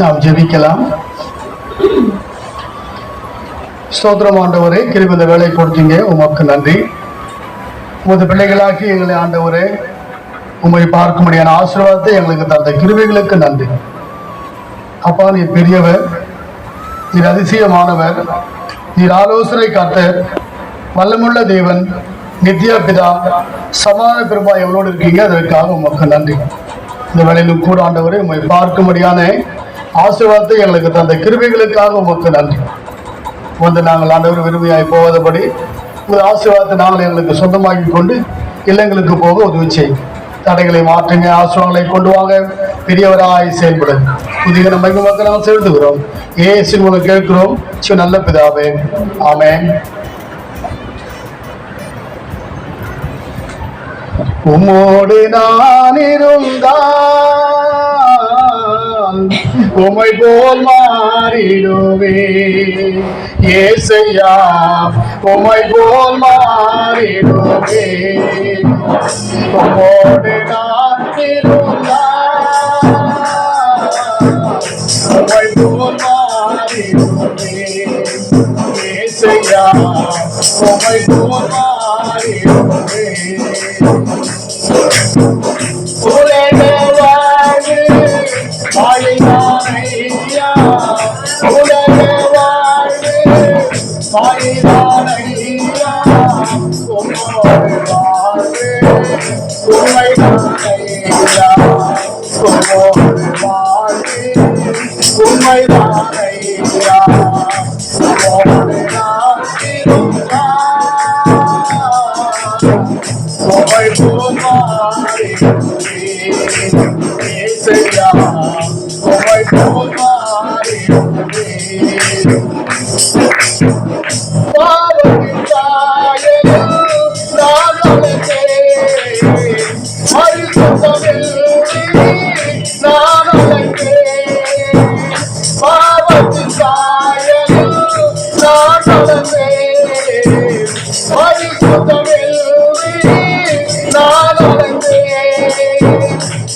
நாம் ஜெபிக்கலாம். ஸ்தோத்திரம் ஆண்டவரே கிருபி வேலை கொடுத்தீங்க. உமக்கு நன்றி. உமது பிள்ளைகளாக்கி எங்களை ஆண்டவரே உம்மை பார்க்கும்படியான ஆசீர்வாதத்தை எங்களுக்கு தந்த கிருவிகளுக்கு நன்றி. அப்பா நீர் பெரியவர் நீர் அதிசயமானவர் நீர் ஆலோசனை காத்தர் வல்லமுள்ள தேவன் நித்யா பிதா சமான பெருமா எவனோடு இருக்கீங்க? அதற்காக உமக்கு நன்றி. இந்த வேலையிலும் கூட ஆண்டவரே உம்மை பார்க்கும்படியான ஆசீர்வாதத்தை எங்களுக்கு தந்த கிருபைகளுக்காக உமக்கு நன்றி. வந்து நாங்கள் ஆண்டவர் விரும்பியாய் போவதபடி உங்கள் ஆசீர்வாதத்தை நாங்கள் எங்களுக்கு சொந்தமாக்கி கொண்டு இல்லங்களுக்கு போக உதவி செய்யும் தடைகளை மாற்றுங்க ஆசீர்வாதங்களை கொண்டு வாங்க பெரியவராய் செயல்படுங்க புதிய நம்ம மக்கள் நாங்கள் செலுத்துகிறோம். ஏசு மூலம் கேட்கிறோம் சிவ நல்ல பிதாவே. ஆமேன். உம்மோடு நான் இருந்தா உமை போல் மாறிடுவே ஏசையா உமை போல் மாறிடுவே உம்மோடு நான் இருந்தால் உமை போல் மாறிடுவே ஏசையா உமை போல் மாறிடுவே உண்மைதானையா உம்மோடு நான் இருந்தால்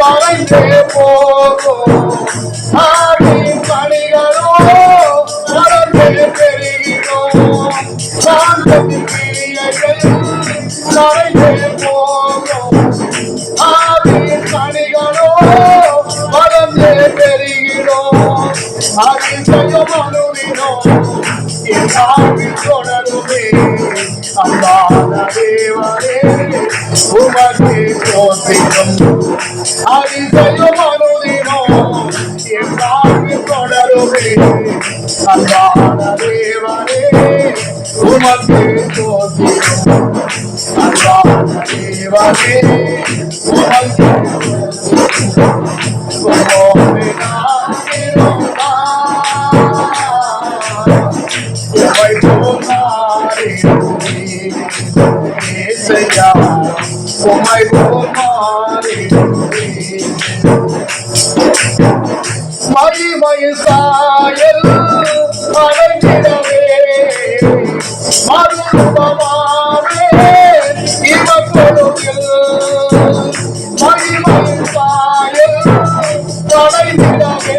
மறைந்தே போகும் ஆவின் பணிகளோ மறந்தே பெருகினோம் மாம்சத்தின் கிரியைகள் மறைந்தே போகும் ஆவின் பணிகளோ மறந்தே பெருகினோம் அதிசயம் அணுகினோம் என் தொடருமே அல்லாத தேவரே உமக்கு சோத்திரம் அதிசயம் அணுகினோம் என் ஆவின் தொடருமே அல்லாத தேவரே உமக்கு சோத்திரம் அல்லாத தேவரே உமக்கு ஏசையா, உம்மை போமாறிடுவே. மகிமையின் சாயல் அடைந்திடவே மறுபமாவே இவப்பொழுதில் மகிமையின் சாயல் அடைந்திடவே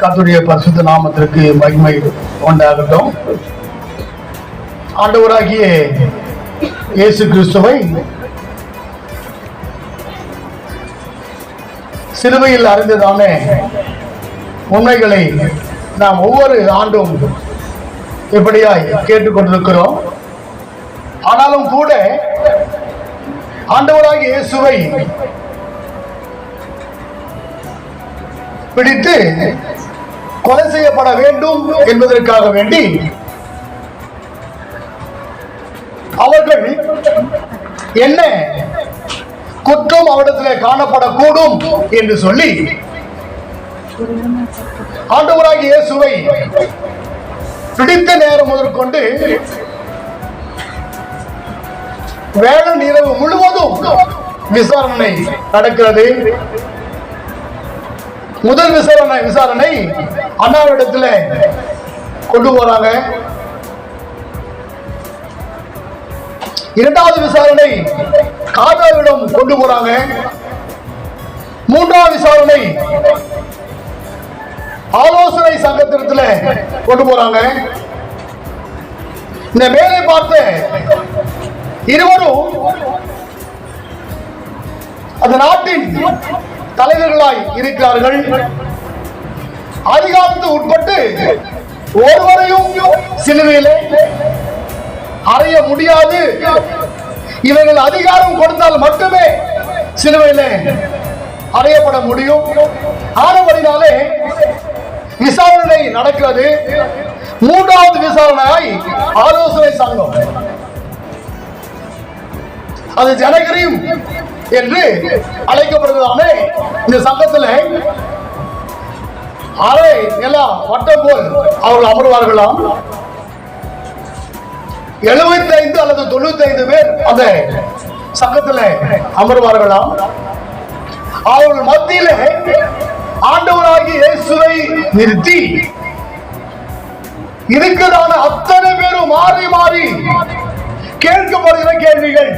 கத்துடைய பரிசுத்த நாமத்திற்கு மகிமை உண்டாகட்டும். ஆண்டவராகிய இயேசு கிறிஸ்துவை சிலுவையில் அறிந்ததான உண்மைகளை நாம் ஒவ்வொரு ஆண்டும் இப்படியாய் கேட்டுக்கொண்டிருக்கிறோம். ஆனாலும் கூட ஆண்டவராகிய இயேசுவை பிடித்து கொலை செய்யப்பட வேண்டும் என்பதற்காக வேண்டி அவர்கள் என்ன குற்றம் அவரிடத்தில் காணப்படக்கூடும் என்று சொல்லி ஆண்டவராகிய இயேசுவை பிடித்த நேரம் முதற்கொண்டு வேலை இரவு முழுவதும் விசாரணை நடக்கிறது. முதல் விசாரணை விசாரணை அண்ணாவிடத்துல கொண்டு போறாங்க இரண்டாவது விசாரணை காதாவிடம் கொண்டு போறாங்க மூன்றாவது விசாரணை ஆலோசனை சங்கத்திடத்துல கொண்டு போறாங்க இந்த மேலே பார்த்த இருவரும் அந்த நாட்டின் தலைவர்களாய் இருக்கிறார்கள். அதிகாரத்து உட்பட்டு ஒருவரையும் சிலுவையிலே அறைய முடியாது. இவர்கள் அதிகாரம் கொடுத்தால் மட்டுமே சிலுவையிலே அறையப்பட முடியும். ஆனபடினாலே விசாரணை நடக்கிறது. மூன்றாவது விசாரணை ஆலோசனை சங்கம். அது ஜனகரியும் என்று அழைக்கப்படுவதான இந்த சங்கத்துல அறை எல்லாம் வட்டம் போல் அவர்கள் அமர்வார்களாம். எழுபத்தி ஐந்து அல்லது தொண்ணூத்தி ஐந்து பேர் அந்த சங்கத்துல அமர்வார்களாம். அவர்கள் மத்தியில ஆண்டவராகி இயேசுவை நிறுத்தி இருக்கிறான அத்தனை பேரும் மாறி மாறி கேட்கப்படுகிற கேள்விகள்.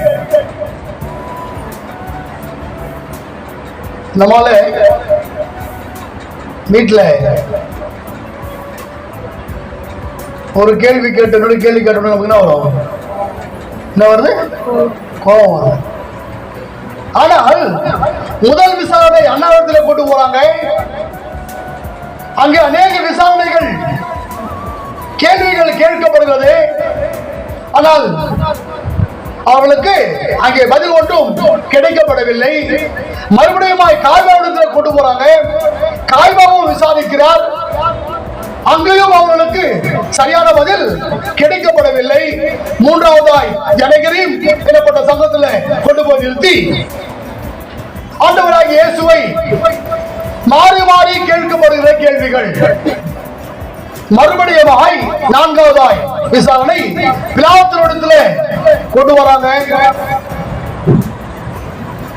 நம்மால வீட்டில் ஒரு கேள்வி கேட்டு இன்னொரு கேள்வி கேட்டோம்னா நமக்கு என்ன வரும்? என்ன வருது? கோபம் வரும் ஆனால் முதல் விசாரணை அண்ணாவிடத்தில் கொண்டு போறாங்க. அங்கே அநேக விசாரணைகள் கேள்விகள் கேட்கப்படுகிறது. ஆனால் அவளுக்கு அங்கே பதில் ஒன்றும் கிடைக்கப்படவில்லை. மறுபடியும் காய்பாவிடத்தில் கொண்டு போறாங்க. காய்பாவும் விசாரிக்கிறார். அங்கேயும் அவர்களுக்கு சரியான பதில் கிடைக்கப்படவில்லை. மூன்றாவதாய் ஜனகரையும் எனப்பட்ட சங்கத்துல கொண்டு போய் நிறுத்தி. ஆண்டவராக இயேசுவை மாறி மாறி கேட்கப்படுகிற கேள்விகள். மறுபடியுமாய் நான்காவதாய். விசாரணை பிலாத்தினிடத்துல கொண்டு வராங்க.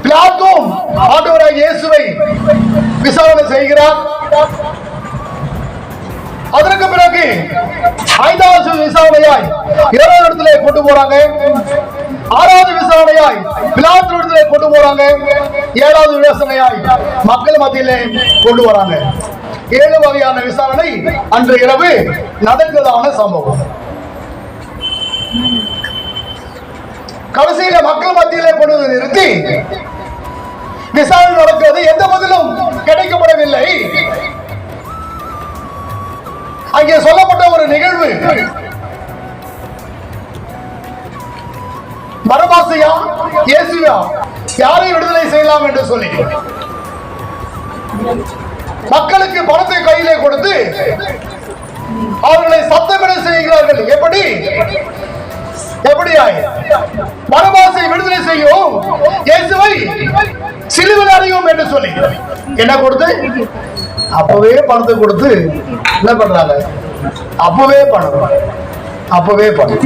பிலாத்தும் ஆட்டோராய் இயேசுவை விசாரணை செய்கிறார். அதற்கு பிறகு ஐந்தாவது விசாரணையாய் இரண்டாவது இடத்துல கொண்டு போறாங்க. ஆறாவது விசாரணையாய் பிலாத்து இடத்துல கொண்டு போறாங்க. ஏழாவது விசாரணையாய் மக்கள் மத்தியிலே கொண்டு வராங்க. ஏழு வகையான விசாரணை அன்று இரவு நடந்ததான சம்பவம். கடைசியில மக்கள் மத்தியிலே கொண்டு நிறுத்தி விசாரணை நடக்கிறது. எந்த பதிலும் கிடைக்கப்படவில்லை. அங்கே சொல்லப்பட்ட ஒரு நிகழ்வு. மரபாசையா இயேசுயா யாரை விடுதலை செய்யலாம் என்று சொல்லி. மக்களுக்கு பணத்தை கையிலே கொடுத்து அவர்களை சத்தமிட செய்கிறார்கள். எப்படி? எப்படியாய்? மரபாசை விடுதலை செய்யும் இயேசுவை சிலுவில் அறியும் என்று சொல்லி. என்ன கொடுத்து? அப்பவே பணத்தை கொடுத்து என்ன பண்றாங்க? அப்பவே பணம். அப்பவே பணம்.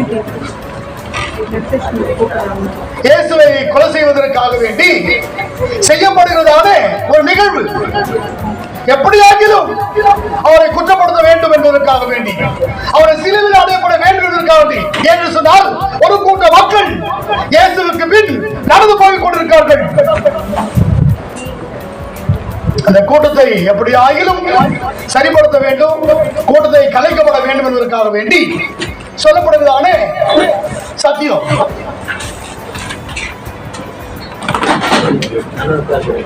இயேசுவை கொலை செய்வதற்காக வேண்டி செய்யப்படுகிறதான ஒரு நிகழ்வு. எப்படியாகிலும் அவரை குற்றப்படுத்த வேண்டும் என்பதற்காக வேண்டி அவரை சிலுவையில் அடையப்பட வேண்டும் என்பதற்காக வேண்டி என்று சொன்னால் ஒரு கூட்ட மக்கள் இயேசுக்கு பின் நடந்து போய் கொண்டிருக்கிறார்கள். அந்த கூட்டத்தை எப்படி ஆகிலும் சரிப்படுத்த வேண்டும் கூட்டத்தை கலைக்கப்பட வேண்டும் என்பதற்காக வேண்டி சொல்லப்படுவதான சத்தியம்.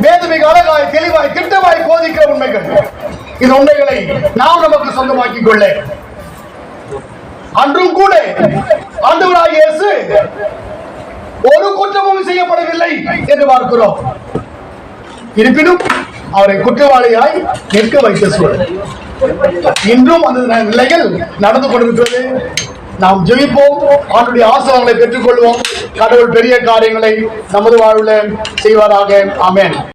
வேதமிக அழகாய் தெளிவாய் திட்டமாய் போதிக்கிற உண்மைகள். இந்த உண்மைகளை நாம் நமக்கு சொந்தமாக்கிக் கொள்ள. அன்றும் கூட ஆண்டவராக இயேசு ஒரு குற்றமும் செய்யப்படவில்லை என்று பார்க்கிறோம். இருப்பினும் அவரை குற்றவாளியாய் நிற்க வைத்த சூழல். இன்றும் அந்த நிலைகள் நடந்து கொண்டிருக்கிறது. நாம் ஜெயிப்போம். அவனுடைய ஆசிரங்களை பெற்றுக்கொள்வோம். கடவுள் பெரிய காரியங்களை நமது வாழ்வில் செய்வாராக. அமேன்